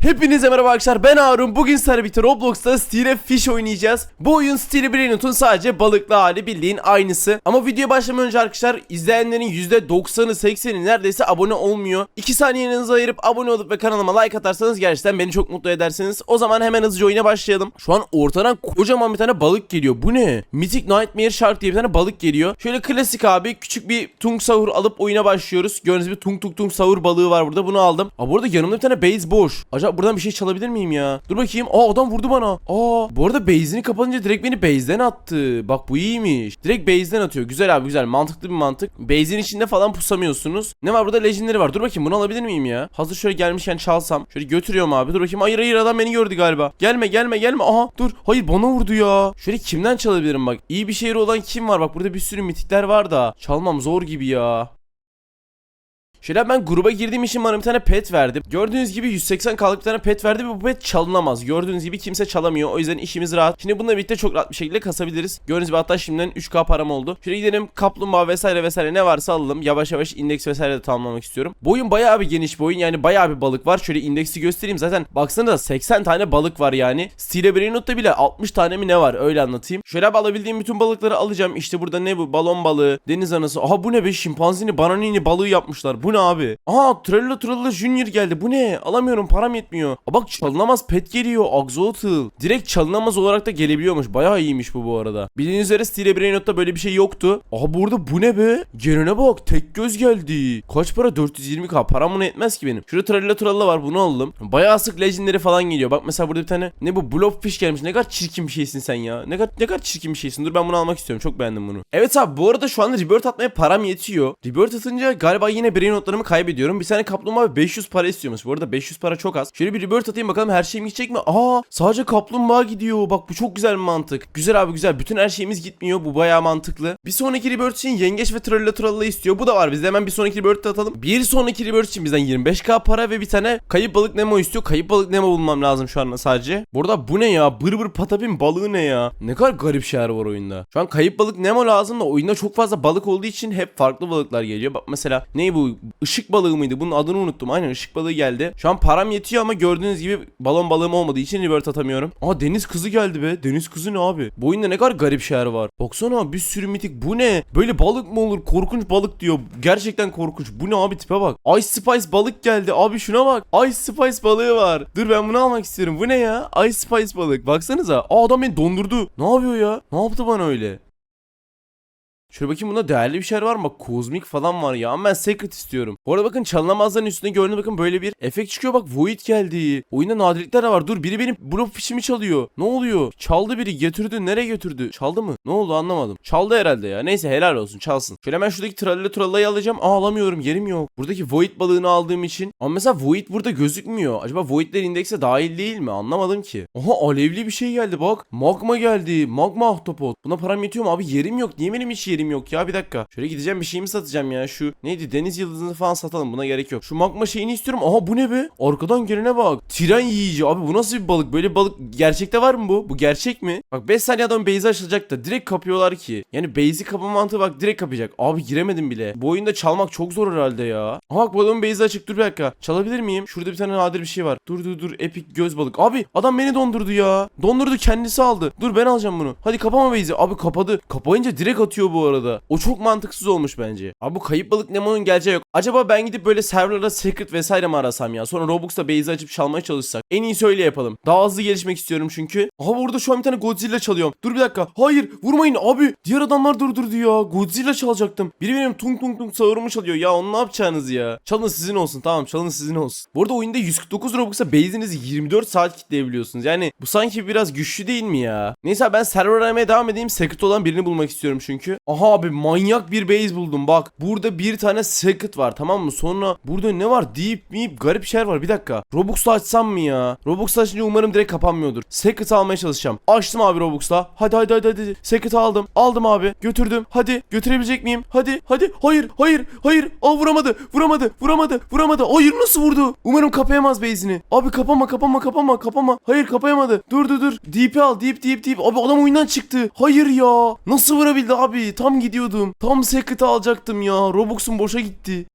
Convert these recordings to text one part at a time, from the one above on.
Hepinize merhaba arkadaşlar ben Harun. Bugün birlikte Roblox'ta Steel Fish oynayacağız. Bu oyun Steel Brainot'un sadece balıklı hali bildiğin aynısı. Ama videoya başlamadan önce arkadaşlar izleyenlerin %90'ı 80'i neredeyse abone olmuyor. 2 saniyenizi ayırıp abone olup ve kanalıma like atarsanız gerçekten beni çok mutlu edersiniz. O zaman hemen hızlıca oyuna başlayalım. Şu an ortadan kocaman bir tane balık geliyor. Bu ne? Mythic Nightmare Shark diye bir tane balık geliyor. Şöyle klasik abi küçük bir tung sahur alıp oyuna başlıyoruz. Gördüğünüz gibi tung tung tung sahur balığı var burada. Bunu aldım. Aa burada yanımda bir tane base boş. Acaba buradan bir şey çalabilir miyim ya? Dur bakayım. Aa adam vurdu bana. Aa bu arada base'ini kapatınca direkt beni base'den attı. Bak bu iyiymiş. Direkt base'den atıyor. Güzel abi güzel. Mantıklı bir mantık. Base'in içinde falan pusamıyorsunuz. Ne var burada? Legendary var. Dur bakayım bunu alabilir miyim ya? Hazır şöyle gelmişken çalsam. Şöyle götürüyorum abi. Dur bakayım. Hayır hayır adam beni gördü galiba. Gelme gelme gelme. Aha dur. Hayır bana vurdu ya. Şöyle kimden çalabilirim bak. İyi bir şehri olan kim var? Bak burada bir sürü mitikler var da. Çalmam zor gibi ya. Şöyle ben gruba girdiğim için bana bir tane pet verdi. Gördüğünüz gibi 180 kalık bir tane pet verdi ve bu pet çalınamaz. Gördüğünüz gibi kimse çalamıyor. O yüzden işimiz rahat. Şimdi bununla birlikte çok rahat bir şekilde kasabiliriz. Gördüğünüz gibi hatta şimdiden 3k param oldu. Şöyle gidelim kaplumbağa vesaire vesaire ne varsa alalım. Yavaş yavaş indeks vesaire de tamamlamak istiyorum. Boyun bayağı bir geniş boyun yani bayağı bir balık var. Şöyle indeksi göstereyim. Zaten baksanıza 80 tane balık var yani. Stile Brainot'ta bile 60 tane mi ne var öyle anlatayım. Şöyle abi alabildiğim bütün balıkları alacağım. İşte burada ne bu? Balon balığı, deniz anası. Aha bu ne be? Şimpanzini, bananini balığı yapmışlar. Bu ne abi? Aha Trello Trello Junior geldi. Bu ne? Alamıyorum param yetmiyor. Aa, bak çalınamaz pet geliyor. Axolotl. Direkt çalınamaz olarak da gelebiliyormuş. Bayağı iyiymiş bu bu arada. Bildiğiniz üzere Stile Brainot'ta böyle bir şey yoktu. Aha burada bu ne be? Gelene bak tek göz geldi. Kaç para? 420k. Param buna yetmez ki benim. Şurada Trello Trello var bunu alalım. Bayağı sık legendary falan geliyor. Bak mesela burada bir tane ne bu blobfish gelmiş. Ne kadar çirkin bir şeysin sen ya. Ne kadar ne kadar çirkin bir şeysin. Dur ben bunu almak istiyorum. Çok beğendim bunu. Evet abi bu arada şu anda rebirth atmaya param yetiyor. Rebirth atınca galiba yine brain notlarımı kaybediyorum. Bir tane kaplumbağa 500 para istiyormuş. Bu arada 500 para çok az. Şöyle bir rebirth atayım bakalım her şeyim gidecek mi? Aa sadece kaplumbağa gidiyor. Bak bu çok güzel bir mantık. Güzel abi güzel. Bütün her şeyimiz gitmiyor. Bu bayağı mantıklı. Bir sonraki rebirth için yengeç ve tralla tralla istiyor. Bu da var. Biz hemen bir sonraki rebirth atalım. Bir sonraki rebirth için bizden 25k para ve bir tane kayıp balık Nemo istiyor. Kayıp balık Nemo bulmam lazım şu anda sadece. Burada bu ne ya? Bır bır patapin balığı ne ya? Ne kadar garip şeyler var oyunda. Şu an kayıp balık Nemo lazım da oyunda çok fazla balık olduğu için hep farklı balıklar geliyor. Bak mesela ne bu? Işık balığı mıydı? Bunun adını unuttum. Aynen ışık balığı geldi. Şu an param yetiyor ama gördüğünüz gibi balon balığım olmadığı için rebirth atamıyorum. Aa deniz kızı geldi be. Deniz kızı ne abi? Bu oyunda ne kadar garip şeyler var. Baksana bir sürü mitik. Bu ne? Böyle balık mı olur? Korkunç balık diyor. Gerçekten korkunç. Bu ne abi tipe bak. Ice Spice balık geldi. Abi şuna bak. Ice Spice balığı var. Dur ben bunu almak istiyorum. Bu ne ya? Ice Spice balık. Baksanıza. Aa adam beni dondurdu. Ne yapıyor ya? Ne yaptı bana öyle? Şöyle bakayım bunda değerli bir şeyler var mı? Kozmik falan var ya ama ben secret istiyorum. Bu arada bakın çalınamazların üstünde gördüğünüz bakın böyle bir efekt çıkıyor bak void geldi. Oyunda nadirlikler de var. Dur biri benim blok fişimi çalıyor. Ne oluyor? Çaldı biri götürdü. Nereye götürdü? Çaldı mı? Ne oldu anlamadım. Çaldı herhalde ya. Neyse helal olsun çalsın. Şöyle hemen şuradaki trallı trallayı alacağım. Aa alamıyorum yerim yok. Buradaki void balığını aldığım için. Ama mesela void burada gözükmüyor. Acaba voidler indekse dahil değil mi? Anlamadım ki. Aha alevli bir şey geldi bak. Magma geldi. Magma ahtapot. Buna param yetiyor mu abi? Yerim yok. Niye benim hiç yerim yok ya? Bir dakika. Şöyle gideceğim bir şeyimi satacağım ya. Şu neydi? Deniz yıldızını falan satalım. Buna gerek yok. Şu magma şeyini istiyorum. Aha bu ne be? Arkadan gelene bak. Tren yiyici. Abi bu nasıl bir balık? Böyle balık gerçekte var mı bu? Bu gerçek mi? Bak 5 saniye adam base'i açılacak da direkt kapıyorlar ki. Yani base'i kapama mantığı bak direkt kapayacak. Abi giremedim bile. Bu oyunda çalmak çok zor herhalde ya. Aha bak bu adamın base'i açık. Dur bir dakika. Çalabilir miyim? Şurada bir tane nadir bir şey var. Dur dur dur. Epic göz balık. Abi adam beni dondurdu ya. Dondurdu kendisi aldı. Dur ben alacağım bunu. Hadi kapama base'i. Abi kapadı. Kapayınca direkt atıyor bu arada. O çok mantıksız olmuş bence. Abi bu kayıp balık Nemo'nun geleceği yok. Acaba ben gidip böyle serverlara secret vesaire mi arasam ya? Sonra Robux'ta base'i açıp çalmaya çalışsak. En iyisi öyle yapalım. Daha hızlı gelişmek istiyorum çünkü. Aha burada şu an bir tane Godzilla çalıyorum. Dur bir dakika. Hayır vurmayın abi. Diğer adamlar durdurdu ya. Godzilla çalacaktım. Biri benim tung tung tung sağırımı çalıyor. Ya onu ne yapacağınız ya? Çalın sizin olsun tamam çalın sizin olsun. Bu arada oyunda 149 Robux'a base'inizi 24 saat kitleyebiliyorsunuz. Yani bu sanki biraz güçlü değil mi ya? Neyse ben server aramaya devam edeyim. Secret olan birini bulmak istiyorum çünkü. Aha abi manyak bir base buldum bak. Burada bir tane secret var tamam mı? Sonra burada ne var? Deep meep garip şeyler var. Bir dakika. Robux'la açsam mı ya? Robux'la açınca umarım direkt kapanmıyordur. Secret almaya çalışacağım. Açtım abi Robux'la. Hadi hadi hadi hadi. Secret aldım. Aldım abi. Götürdüm. Hadi götürebilecek miyim? Hadi hadi. Hayır hayır hayır. Aa vuramadı. Vuramadı. Vuramadı. Vuramadı. Hayır nasıl vurdu? Umarım kapayamaz base'ini. Abi kapama kapama kapama kapama. Hayır kapayamadı. Dur dur dur. Deep'i al. Deep deep deep. Abi adam oyundan çıktı. Hayır ya. Nasıl vurabildi abi? Tam gidiyordum. Tam secret alacaktım ya. Robux'um boşa gitti.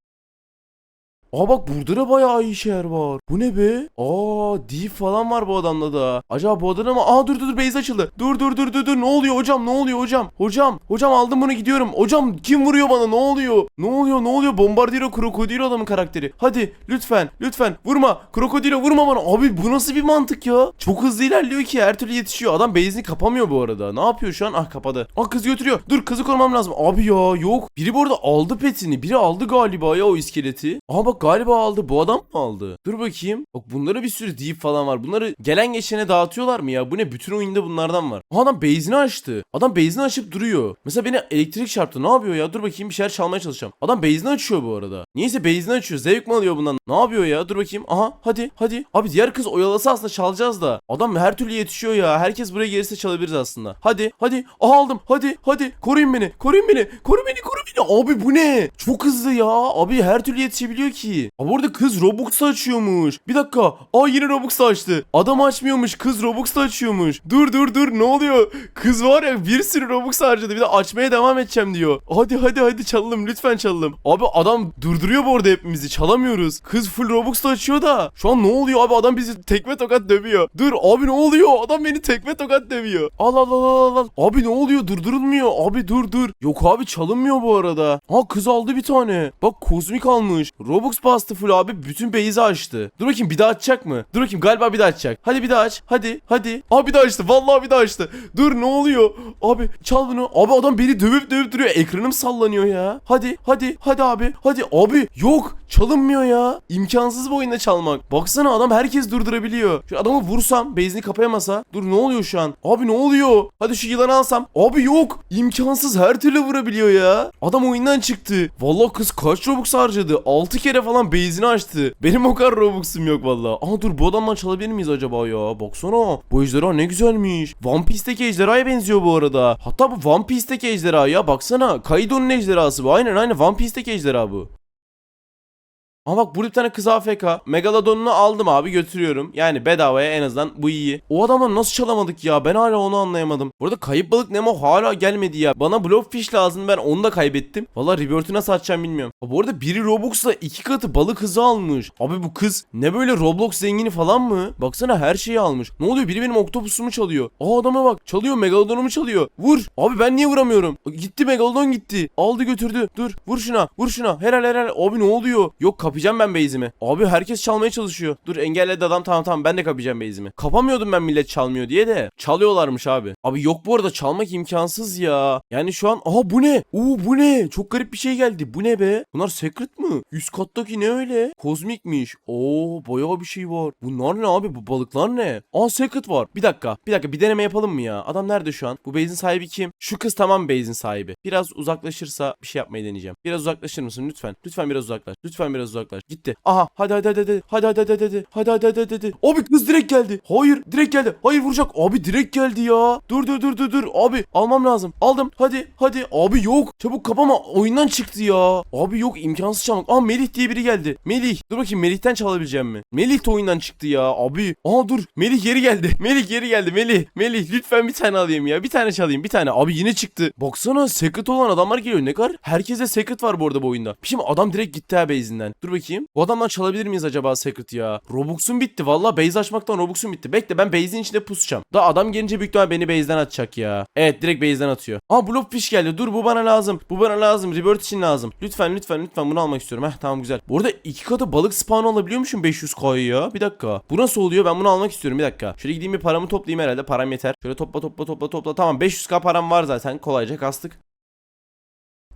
Aa bak burada da bayağı iyi şeyler var. Bu ne be? Aa deep falan var bu adamda da. Acaba bu adamda mı? Aa dur dur dur base açıldı. Dur dur dur dur dur. Ne oluyor hocam? Ne oluyor hocam? Hocam. Hocam aldım bunu gidiyorum. Hocam kim vuruyor bana? Ne oluyor? Ne oluyor? Ne oluyor? Bombardiro krokodilo adamın karakteri. Hadi lütfen lütfen vurma. Krokodilo vurma bana. Abi bu nasıl bir mantık ya? Çok hızlı ilerliyor ki her türlü yetişiyor. Adam base'ini kapamıyor bu arada. Ne yapıyor şu an? Ah kapadı. Ah kız götürüyor. Dur kızı korumam lazım. Abi ya yok. Biri bu arada aldı petini. Biri aldı galiba ya o iskeleti. Aha bak galiba aldı. Bu adam mı aldı? Dur bakayım. Bak bunlara bir sürü deep falan var. Bunları gelen geçene dağıtıyorlar mı ya? Bu ne? Bütün oyunda bunlardan var. Aha adam base'ini açtı. Adam base'ini açıp duruyor. Mesela beni elektrik çarptı. Ne yapıyor ya? Dur bakayım bir şeyler çalmaya çalışacağım. Adam base'ini açıyor bu arada. Niyeyse base'ini açıyor. Zevk mi alıyor bundan? Ne yapıyor ya? Dur bakayım. Aha hadi hadi. Abi diğer kız oyalasa aslında çalacağız da. Adam her türlü yetişiyor ya. Herkes buraya gelirse çalabiliriz aslında. Hadi hadi. Aha aldım. Hadi hadi. Koruyun beni. Koruyun beni. Koru beni. Koru beni. Abi bu ne? Çok hızlı ya. Abi her türlü yetişebiliyor ki. Abi orada kız Robux'ta açıyormuş. Bir dakika. Aa yine Robux'ta açtı. Adam açmıyormuş. Kız Robux'ta açıyormuş. Dur dur dur. Ne oluyor? Kız var ya bir sürü Robux harcadı. Bir de açmaya devam edeceğim diyor. Hadi hadi hadi çalalım. Lütfen çalalım. Abi adam durduruyor bu arada hepimizi. Çalamıyoruz. Kız full Robux'ta açıyor da. Şu an ne oluyor abi? Adam bizi tekme tokat dövüyor. Dur abi ne oluyor? Adam beni tekme tokat dövüyor. Al al al al al. Abi ne oluyor? Durdurulmuyor. Abi dur dur. Yok abi çalınmıyor bu arada. Ha kız aldı bir tane. Bak kozmik almış. Robux bastı full abi. Bütün base'i açtı. Dur bakayım bir daha açacak mı? Dur bakayım galiba bir daha açacak. Hadi bir daha aç. Hadi hadi. Abi bir daha açtı. Vallahi bir daha açtı. Dur ne oluyor? Abi çal bunu. Abi adam beni dövüp dövüp duruyor. Ekranım sallanıyor ya. Hadi hadi hadi abi. Hadi abi. Yok. Çalınmıyor ya. İmkansız bu oyunda çalmak. Baksana adam herkes durdurabiliyor. Şu adamı vursam base'ini kapayamasa. Dur ne oluyor şu an? Abi ne oluyor? Hadi şu yılanı alsam. Abi yok. İmkansız her türlü vurabiliyor ya. Adam oyundan çıktı. Vallahi kız kaç Robux harcadı? 6 kere falan base'ini açtı. Benim o kadar Robux'um yok vallahi. Aha dur bu adamdan çalabilir miyiz acaba ya? Baksana. Bu ejderha ne güzelmiş. One Piece'teki ejderhaya benziyor bu arada. Hatta bu One Piece'teki ejderha ya. Baksana. Kaido'nun ejderhası bu. Aynen aynen One Piece'teki ejderha bu. Ama bak burada bir tane kız AFK. Megalodon'unu aldım abi götürüyorum. Yani bedavaya en azından bu iyi. O adamı nasıl çalamadık ya? Ben hala onu anlayamadım. Burada kayıp balık Nemo hala gelmedi ya. Bana Blobfish lazım ben onu da kaybettim. Valla Rebirth'ü nasıl açacağım bilmiyorum. Ha, bu arada biri Robux'la iki katı balık hızı almış. Abi bu kız ne böyle Roblox zengini falan mı? Baksana her şeyi almış. Ne oluyor? Biri benim oktopusumu çalıyor. Aa adama bak. Çalıyor Megalodon'umu çalıyor. Vur. Abi ben niye vuramıyorum? Gitti Megalodon gitti. Aldı götürdü. Dur. Vur şuna. Vur şuna. Helal helal. Abi ne oluyor? Yok kapayacağım ben base'imi. Abi herkes çalmaya çalışıyor. Dur engelledi adam tamam tamam ben de kapayacağım base'imi. Kapamıyordum ben millet çalmıyor diye de. Çalıyorlarmış abi. Abi yok bu arada çalmak imkansız ya. Yani şu an aha bu ne? Oo bu ne? Çok garip bir şey geldi. Bu ne be? Bunlar secret mı? Üst kattaki ne öyle? Kozmikmiş. Oo bayağı bir şey var. Bunlar ne abi? Bu balıklar ne? Aa secret var. Bir dakika. Bir dakika bir deneme yapalım mı ya? Adam nerede şu an? Bu base'in sahibi kim? Şu kız tamam base'in sahibi. Biraz uzaklaşırsa bir şey yapmayı deneyeceğim. Biraz uzaklaşır mısın lütfen? Lütfen biraz uzaklaş. Lütfen biraz uzaklaş. Gitti. Aha hadi hadi hadi hadi. Hadi hadi hadi hadi. Hadi hadi hadi hadi. Abi kız direkt geldi. Hayır direkt geldi. Hayır vuracak. Abi direkt geldi ya. Dur dur dur dur dur. Abi almam lazım. Aldım. Hadi hadi. Abi yok. Çabuk kapama. Oyundan çıktı ya. Abi yok imkansız çalmak. Aa Melih diye biri geldi. Melih. Dur bakayım Melih'ten çalabileceğim mi? Melih de oyundan çıktı ya. Abi. Aa dur. Melih geri geldi. Melih geri geldi. Melih. Melih lütfen bir tane alayım ya. Bir tane çalayım. Bir tane. Abi yine çıktı. Baksana secret olan adamlar geliyor. Ne kadar? Herkese secret var bu arada bu oyunda. Şey mi? Adam direkt gitti ha base'inden. Dur bakayım. Bu adamdan çalabilir miyiz acaba secret ya? Robux'um bitti. Valla base açmaktan Robux'um bitti. Bekle ben base'in içinde pusacağım. Daha adam gelince büyük ihtimal beni base'den atacak ya. Evet direkt base'den atıyor. Aa Blobfish geldi. Dur bu bana lazım. Bu bana lazım. Rebirth için lazım. Lütfen lütfen lütfen bunu almak istiyorum. Heh tamam güzel. Bu arada iki katı balık spawn alabiliyormuşum 500k'yı ya. Bir dakika. Bu nasıl oluyor? Ben bunu almak istiyorum. Bir dakika. Şöyle gideyim bir paramı toplayayım herhalde. Param yeter. Şöyle topla topla topla topla. Tamam 500k param var zaten. Kolayca kastık.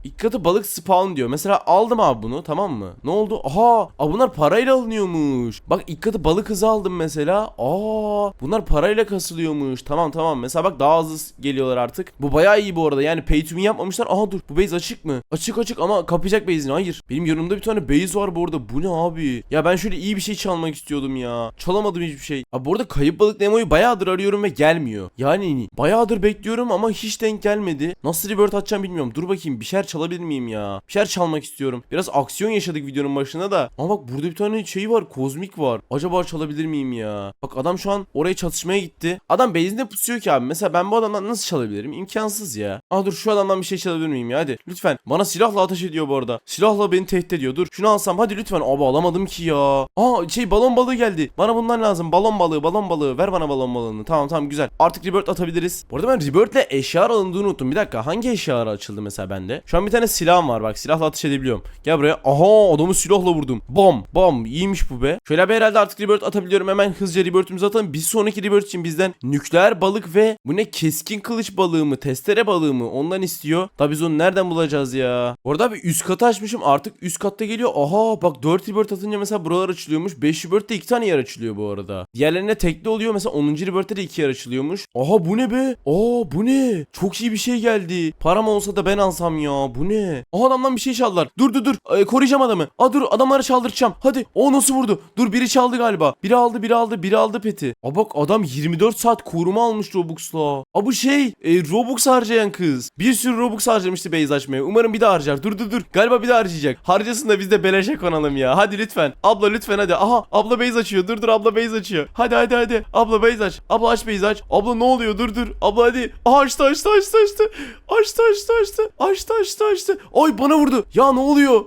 İlk balık spawn diyor. Mesela aldım abi bunu tamam mı? Ne oldu? Aha! Aa, bunlar parayla alınıyormuş. Bak ilk balık hızı aldım mesela. Aa! Bunlar parayla kasılıyormuş. Tamam tamam. Mesela bak daha hızlı geliyorlar artık. Bu bayağı iyi bu arada. Yani pay to yapmamışlar. Aha dur. Bu base açık mı? Açık açık ama kapayacak base'ini. Hayır. Benim yanımda bir tane base var bu arada. Bu ne abi? Ya ben şöyle iyi bir şey çalmak istiyordum ya. Çalamadım hiçbir şey. Abi bu arada kayıp balık Nemo'yu bayağıdır arıyorum ve gelmiyor. Yani bayağıdır bekliyorum ama hiç denk gelmedi. Nasıl rebirth atacağım bilmiyorum. Dur bakayım bir şeyler çalabilir çalabilir miyim ya? Bir şeyler çalmak istiyorum. Biraz aksiyon yaşadık videonun başında da. Ama bak burada bir tane şey var. Kozmik var. Acaba çalabilir miyim ya? Bak adam şu an oraya çatışmaya gitti. Adam base'inde pusuyor ki abi. Mesela ben bu adamdan nasıl çalabilirim? İmkansız ya. Aa dur şu adamdan bir şey çalabilir miyim ya? Hadi lütfen. Bana silahla ateş ediyor bu arada. Silahla beni tehdit ediyor. Dur şunu alsam hadi lütfen. Abi alamadım ki ya. Aa şey balon balığı geldi. Bana bundan lazım. Balon balığı, balon balığı. Ver bana balon balığını. Tamam tamam güzel. Artık rebirth atabiliriz. Bu arada ben rebirth'le eşya alındığını unuttum. Bir dakika hangi eşya açıldı mesela bende? Şu an bir tane silahım var bak. Silahla ateş edebiliyorum. Gel buraya. Aha adamı silahla vurdum. Bam bam. İyiymiş bu be. Şöyle bir herhalde artık rebirth atabiliyorum. Hemen hızlıca rebirth'ümüzü atalım. Bir sonraki rebirth için bizden nükleer balık ve bu ne keskin kılıç balığı mı? Testere balığı mı? Ondan istiyor. Tabi biz onu nereden bulacağız ya? Orada bir üst katı açmışım. Artık üst katta geliyor. Aha bak 4 rebirth atınca mesela buralar açılıyormuş. 5 rebirth'te 2 tane yer açılıyor bu arada. Diğerlerine tekli oluyor. Mesela 10. rebirth'te de 2 yer açılıyormuş. Aha bu ne be? Aa bu ne? Çok iyi bir şey geldi. Param olsa da ben alsam ya. Bu ne? Aha adamdan bir şey çaldılar. Dur dur dur. Ee, koruyacağım adamı. Aa dur adamları çaldıracağım. Hadi. O nasıl vurdu? Dur biri çaldı galiba. Biri aldı biri aldı biri aldı peti. Aa bak adam 24 saat koruma almış Robux'la. Aa bu şey e, Robux harcayan kız. Bir sürü Robux harcamıştı base açmaya. Umarım bir daha harcar. Dur dur dur. Galiba bir daha harcayacak. Harcasın da biz de beleşe konalım ya. Hadi lütfen. Abla lütfen hadi. Aha abla base açıyor. Dur dur abla base açıyor. Hadi hadi hadi. Abla base aç. Abla aç base aç. Abla ne oluyor? Dur dur. Abla hadi. Aha açtı açtı açtı açtı. Açtı açtı açtı. Açtı açtı açtı. Ay bana vurdu. Ya ne oluyor?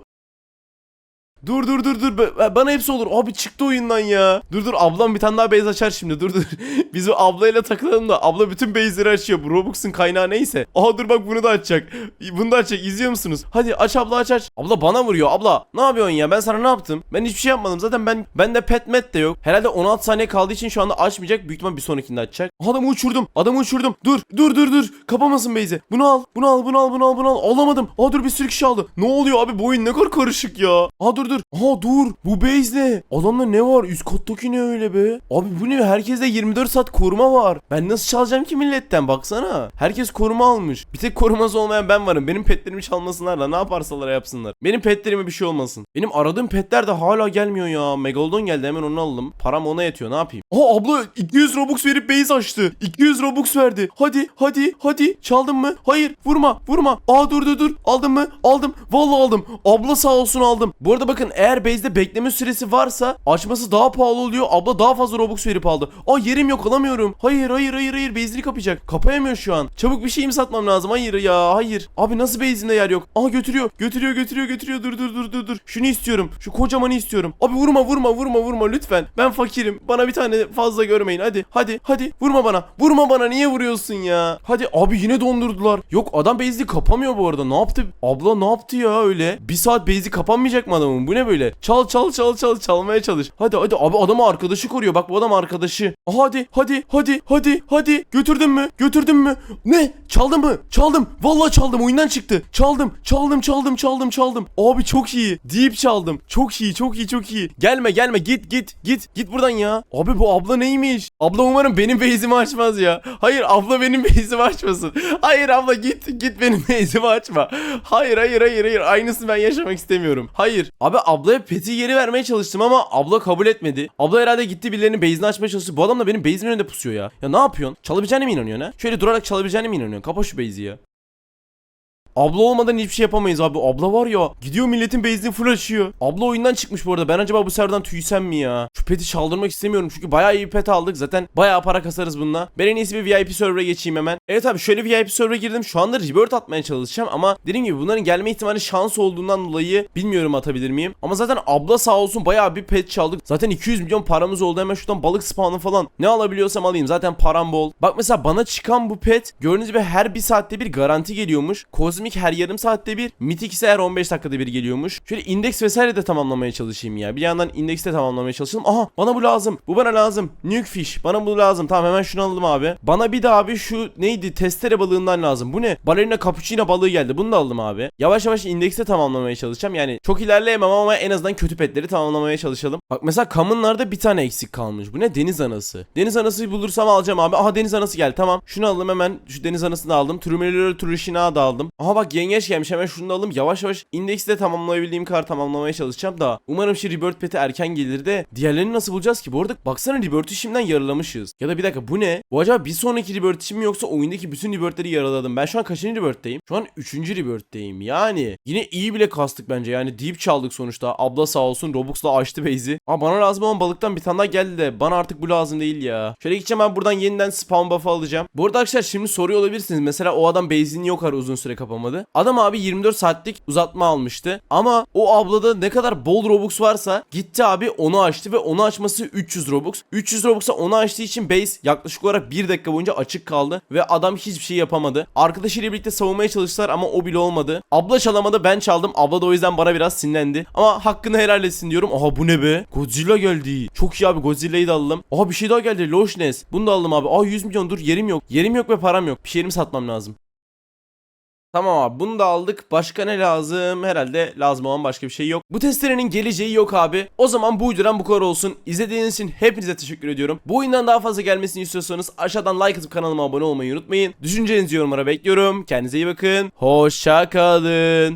Dur dur dur dur. Ba- bana hepsi olur. Abi çıktı oyundan ya. Dur dur. Ablam bir tane daha base açar şimdi. Dur dur. Biz bu ablayla takılalım da abla bütün base'leri açıyor. Bu Robux'un kaynağı neyse. Aha dur bak bunu da açacak. Bunu da açacak. İzliyor musunuz? Hadi aç abla aç aç. Abla bana vuruyor. Abla ne yapıyorsun ya? Ben sana ne yaptım? Ben hiçbir şey yapmadım. Zaten ben bende pet met de yok. Herhalde 16 saniye kaldığı için şu anda açmayacak. Büyük ihtimal bir sonrakinde açacak. Adamı uçurdum. Adamı uçurdum. Dur dur dur dur. Kapamasın base'i. Bunu al bunu al bunu al bunu al bunu al. Alamadım. Aa dur bir sürü kişi aldı. Ne oluyor abi? Bu oyun ne kadar karışık ya. Aa dur dur. Aa dur. Bu base ne Adamda ne var? Üst kattaki ne öyle be? Abi bu ne? Herkeste 24 saat koruma var. Ben nasıl çalacağım ki milletten? Baksana. Herkes koruma almış. Bir tek koruması olmayan ben varım. Benim petlerimi çalmasınlar da ne yaparsalar yapsınlar. Benim petlerime bir şey olmasın. Benim aradığım petler de hala gelmiyor ya. Megalodon geldi. Hemen onu aldım. Param ona yetiyor. Ne yapayım? Aa abla 200 Robux verip base açtı. 200 Robux verdi. Hadi hadi hadi. Çaldın mı? Hayır. Vurma vurma. Aa dur dur dur. Aldım mı? Aldım. Vallahi aldım. Abla sağ olsun aldım. Bu arada bakın eğer base'de bekleme süresi varsa açması daha pahalı oluyor. Abla daha fazla Robux verip aldı. Aa yerim yok alamıyorum. Hayır hayır hayır hayır base'ini kapayacak. Kapayamıyor şu an. Çabuk bir şey mi satmam lazım. Hayır ya hayır. Abi nasıl base'inde yer yok? Aha götürüyor. Götürüyor götürüyor götürüyor. Dur dur dur dur dur. Şunu istiyorum. Şu kocamanı istiyorum. Abi vurma vurma vurma vurma lütfen. Ben fakirim. Bana bir tane fazla görmeyin. Hadi hadi hadi. Vurma bana. Vurma bana. Niye vuruyorsun ya? Hadi abi yine dondurdular. Yok adam base'i kapamıyor bu arada. Ne yaptı? Abla ne yaptı ya öyle? Bir saat base'i kapanmayacak mı adamın? Bu ne böyle? Çal çal çal çal çalmaya çalış. Hadi hadi. Abi adamı arkadaşı koruyor. Bak bu adam arkadaşı. Hadi hadi hadi hadi hadi. Götürdün mü? Götürdün mü? Ne? Çaldın mı? Çaldım. Vallahi çaldım. Oyundan çıktı. Çaldım. Çaldım çaldım çaldım çaldım. Abi çok iyi. Deep çaldım. Çok iyi çok iyi çok iyi. Gelme gelme. Git git git. Git buradan ya. Abi bu abla neymiş? Abla umarım benim base'imi açmaz ya. Hayır abla benim base'imi açmasın. Hayır abla git git benim base'imi açma. Hayır hayır hayır hayır. Aynısını ben yaşamak istemiyorum. Hayır. Abi ablaya peti geri vermeye çalıştım ama abla kabul etmedi. Abla herhalde gitti birilerinin base'ini açmaya çalıştı. Bu adam da benim base'imin önünde pusuyor ya. Ya ne yapıyorsun? Çalabileceğine mi inanıyorsun ha? Şöyle durarak çalabileceğine mi inanıyorsun? Kapa şu base'i ya Abla olmadan hiçbir şey yapamayız abi. Abla var ya gidiyor milletin base'ini full açıyor. Abla oyundan çıkmış bu arada. Ben acaba bu serden tüysem mi ya? Şu peti çaldırmak istemiyorum çünkü bayağı iyi pet aldık. Zaten bayağı para kasarız bununla. Ben en iyisi bir VIP server'a geçeyim hemen. Evet abi şöyle VIP server'a girdim. Şu anda rebirth atmaya çalışacağım ama dediğim gibi bunların gelme ihtimali şans olduğundan dolayı bilmiyorum atabilir miyim. Ama zaten abla sağ olsun bayağı bir pet çaldık. Zaten 200 milyon paramız oldu. Hemen şuradan balık spawn'ı falan. Ne alabiliyorsam alayım. Zaten param bol. Bak mesela bana çıkan bu pet gördüğünüz gibi her bir saatte bir garanti geliyormuş. Kozmik her yarım saatte bir. Mythic ise her 15 dakikada bir geliyormuş. Şöyle indeks vesaire de tamamlamaya çalışayım ya. Bir yandan indeks de tamamlamaya çalışalım. Aha bana bu lazım. Bu bana lazım. Nuke fish. Bana bu lazım. Tamam hemen şunu alalım abi. Bana bir de abi şu neydi? Testere balığından lazım. Bu ne? Balerina cappuccino balığı geldi. Bunu da aldım abi. Yavaş yavaş indekste tamamlamaya çalışacağım. Yani çok ilerleyemem ama en azından kötü petleri tamamlamaya çalışalım. Bak mesela common'larda bir tane eksik kalmış. Bu ne? Deniz anası. Deniz anası bulursam alacağım abi. Aha deniz anası geldi. Tamam. Şunu alalım hemen. Şu deniz anasını aldım. Trumelero Turishina da aldım. Aha Aha bak yengeç gelmiş hemen şunu da alalım. Yavaş yavaş indekste tamamlayabildiğim kadar tamamlamaya çalışacağım da. Umarım şu Rebirth Pet'i erken gelir de. Diğerlerini nasıl bulacağız ki? Bu arada baksana Rebirth'ü şimdiden yaralamışız. Ya da bir dakika bu ne? Bu acaba bir sonraki Rebirth için mi yoksa oyundaki bütün Rebirth'leri yaraladım. Ben şu an kaçıncı Rebirth'teyim? Şu an 3. Rebirth'teyim. Yani yine iyi bile kastık bence. Yani deep çaldık sonuçta. Abla sağ olsun Robux'la açtı base'i. Ama bana lazım olan balıktan bir tane daha geldi de. Bana artık bu lazım değil ya. Şöyle gideceğim ben buradan yeniden spawn buff'ı alacağım. Bu arada arkadaşlar şimdi soruyor olabilirsiniz. Mesela o adam base'ini yok ara uzun süre kapamadı. Adam abi 24 saatlik uzatma almıştı. Ama o ablada ne kadar bol Robux varsa gitti abi onu açtı ve onu açması 300 Robux. 300 Robux'a onu açtığı için base yaklaşık olarak 1 dakika boyunca açık kaldı ve adam hiçbir şey yapamadı. Arkadaşıyla birlikte savunmaya çalıştılar ama o bile olmadı. Abla çalamadı ben çaldım. Abla da o yüzden bana biraz sinirlendi. Ama hakkını helal etsin diyorum. Aha bu ne be? Godzilla geldi. Çok iyi abi Godzilla'yı da aldım. Aha bir şey daha geldi. Loch Ness. Bunu da aldım abi. Aa 100 milyon dur yerim yok. Yerim yok ve param yok. Bir şeyimi satmam lazım. Tamam abi bunu da aldık. Başka ne lazım? Herhalde lazım olan başka bir şey yok. Bu testerenin geleceği yok abi. O zaman bu videodan bu kadar olsun. İzlediğiniz için hepinize teşekkür ediyorum. Bu oyundan daha fazla gelmesini istiyorsanız aşağıdan like atıp kanalıma abone olmayı unutmayın. Düşüncelerinizi yorumlara bekliyorum. Kendinize iyi bakın. Hoşça kalın.